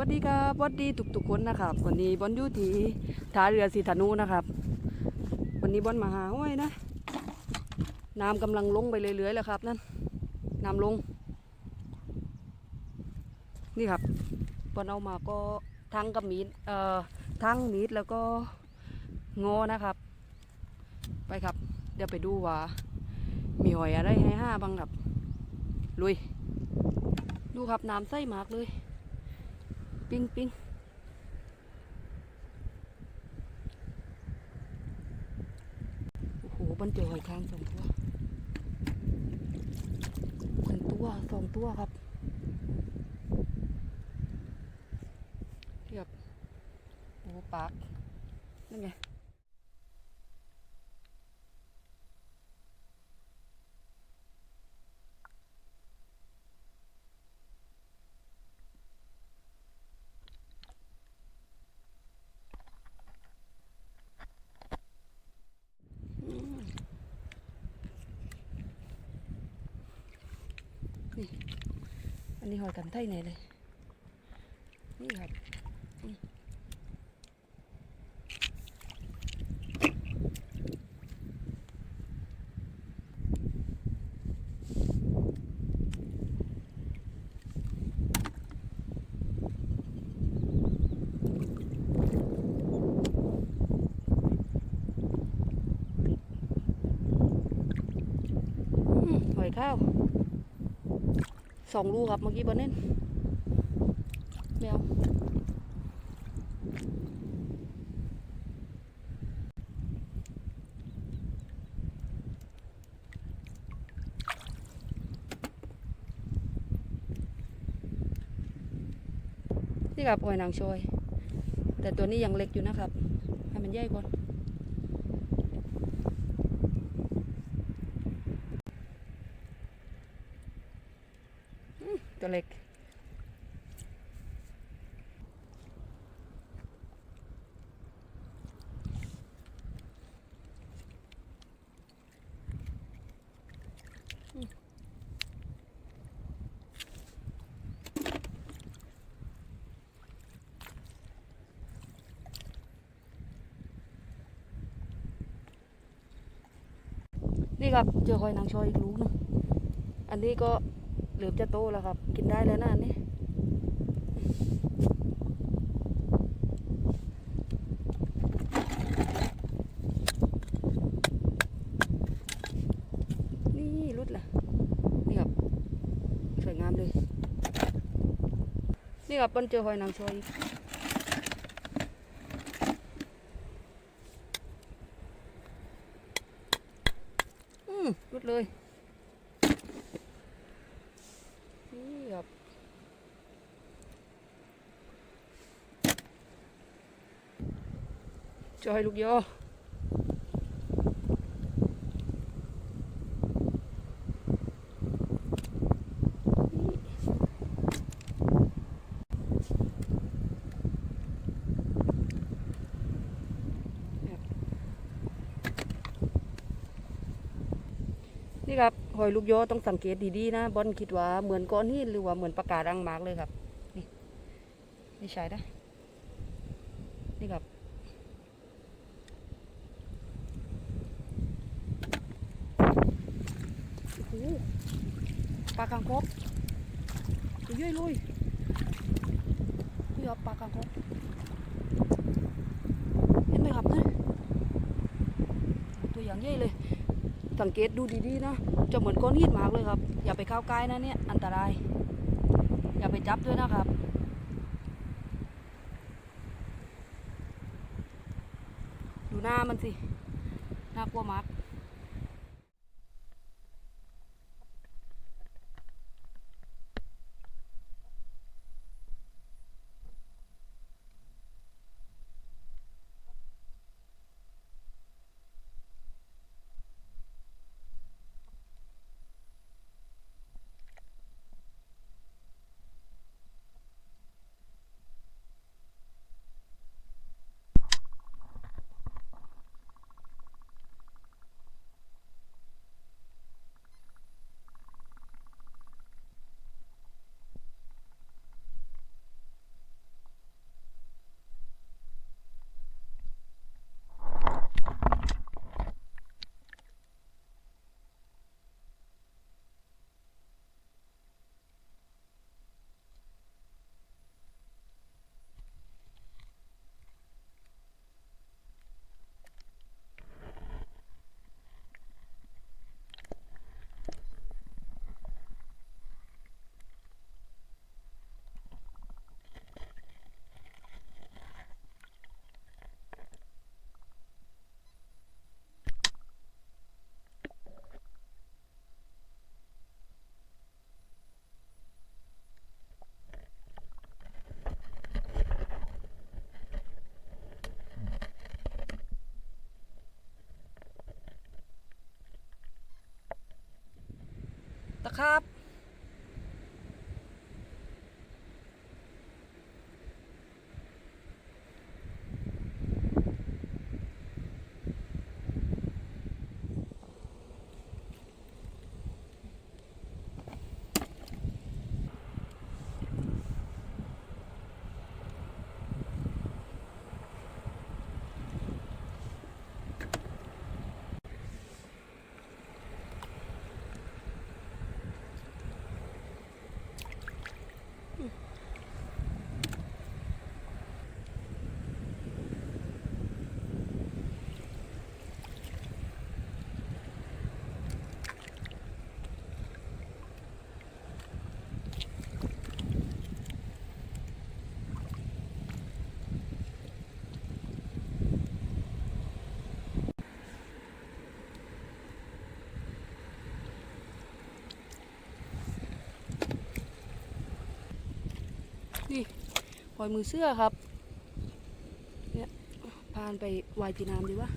วัสดีครับสวัสดีทุกทุกๆคนนะครับ วันนี้บอลอยู่ที่ท่าเรือสีธนูนะครับ วันนี้บอลมาหาห้อยนะ น้ำกำลังลงไปเรื่อยๆแล้วครับนั่นน้ำลง นี่ครับบอลเอามาก็ทั้งกับมีดเอ่อทั้งมีดแล้วก็งอนะครับ ไปครับ เดี๋ยวไปดูว่า มีหอยอะไรให้ห้าบ้างครับลุยดูครับน้ำใสมากเลย ปิ้งปิ้งโอ้โหมันเจอหอยคางสองตัวหนึ่งตัวสองตัวครับเรียบโอ้ปากนั่นไง อันนี้หอยกันไทยไหนเลยนี่ครับอืมอืมหอยข้าว สองลูกครับเมื่อกี้บอลเน่นแมวนี่ครับหอยนางชอย แต่ตัวนี้ยังเล็กอยู่นะครับ ให้มันใหญ่ก่อน ตัว เล็ก นี่ครับเจอหอยนางชอยอีกลูกนึงอันนี้ก็ เหลือบจะโตแล้วครับ กินได้แล้วนะนนี้นี่รุดละนี่ครับสวยงามเลย นี่ครับมันเจอหอยนางชอยอีกอืมรุดเลย นี่ครับ จอยลูกยอนี่ครับหอยลูกยอต้องสังเกตดีๆนะบอลคิดว่าเหมือนก้อนหินหรือว่าเหมือนปากการังมากเลยครับ นี่นี่ใช่นะนี่ครับ โอ้โห ปลากังคกตัวใหญ่เลยนี่ครับปลากังคกเห็นไหมครับนะตัวอย่างใหญ่เลย สังเกตดูดีๆนะ จะเหมือนก้อนหินมากเลยครับ อย่าไปเข้าใกล้นะเนี่ยอันตราย อย่าไปจับด้วยนะครับดูหน้ามันสิ น่ากลัวมาก ตะครับ นี่ปล่อยมือเสื้อครับ เนี่ยพานไปวายจีนามดีวะ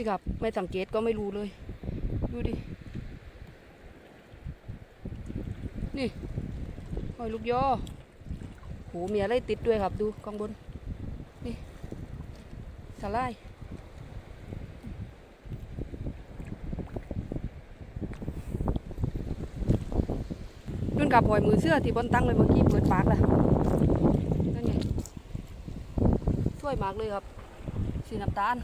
นี่ครับไม่สังเกตก็ไม่รู้เลย ดูดิ นี่หอยลูกยอโหมีอะไรติดด้วยครับดูข้างบน นี่สาลายนุ่นกับหอยมือเสื้อที่บนตั้งเลยเมื่อกี้เปิดปากล้วนั่นไงสวยมากเลยครับสีน้ำตาล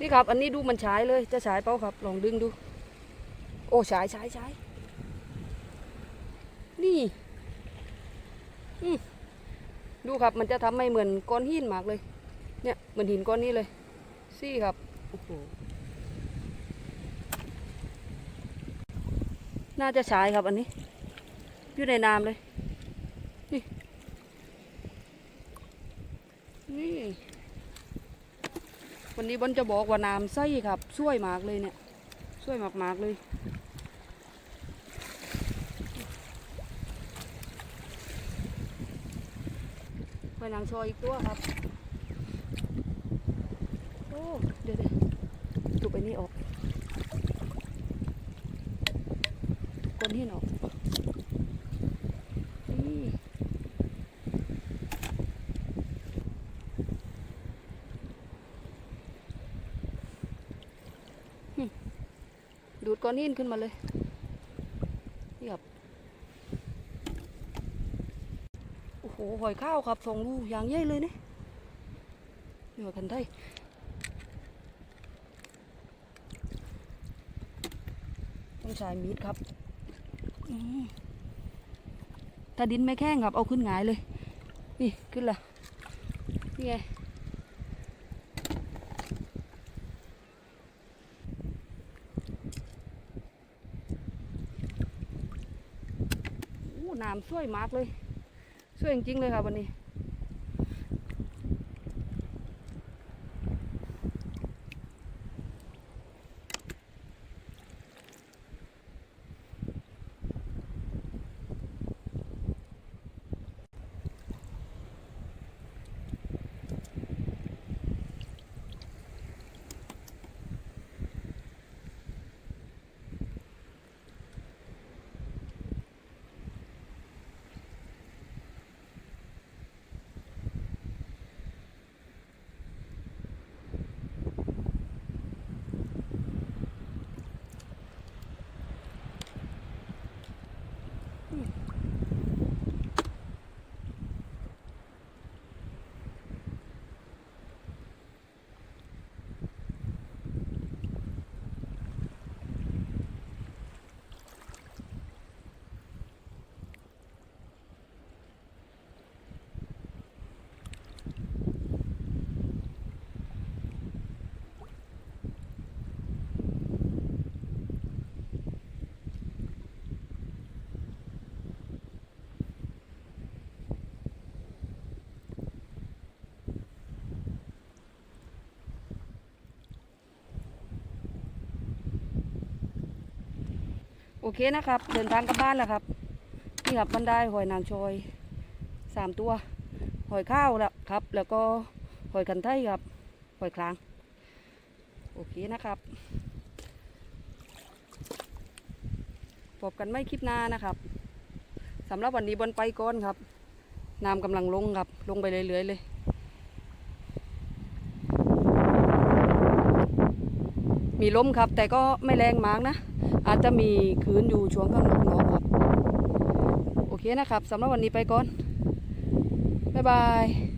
นี่ครับ อันนี้ดูมันฉายเลย จะฉายเปล่าครับ ลองดึงดู โอ้ฉายฉายฉายนี่ดูครับมันจะทำให้เหมือนก้อนหินมากเลย เนี่ยเหมือนหินก้อนนี้เลยซี่ครับโอ้โหน่าจะฉายครับอันนี้ อยู่ในน้ำเลย นี่ นี่ วันนี้บนจะบอกว่าน้ำใสครับช่วยมากเลยเนี่ยช่วยมากๆเลยไปนางชอยอีกตัวครับ โอ้ เดี๋ยวเดี๋ยวถูกไปนี่ออกนหินออกนี่ ดูดก้อนหินขึ้นมาเลยนี่ครับโอ้โหหอยข้าวครับสองลูกอย่างใหญ่เลยนี่นี่ว่ากันได้ต้องใช้มีดครับถ้าดินไม่แข้งครับเอาขึ้นหงายเลย นี่ขึ้นละนี่ไง โอ้ น้ำสวยมากเลย สวยจริงๆเลยค่ะวันนี้ เคนะครับ เดินทางกลับบ้านแล้วครับ นี่ครับบันไดหอยนางชอยสามตัว หอยข้าวแล้วครับ แล้วก็หอยคันไทยครับ หอยคลาง โอเคนะครับพบกันไม่คลิปหน้านะครับสำหรับวันนี้บนไปก่อนครับ น้ำกำลังลงครับ ลงไปเรื่อยๆเลย มีลมครับ แต่ก็ไม่แรงมากนะ อาจจะมีคืนอยู่ช่วงข้างวันครับ โอเคนะครับสำหรับวันนี้ไปก่อน บ๊ายบาย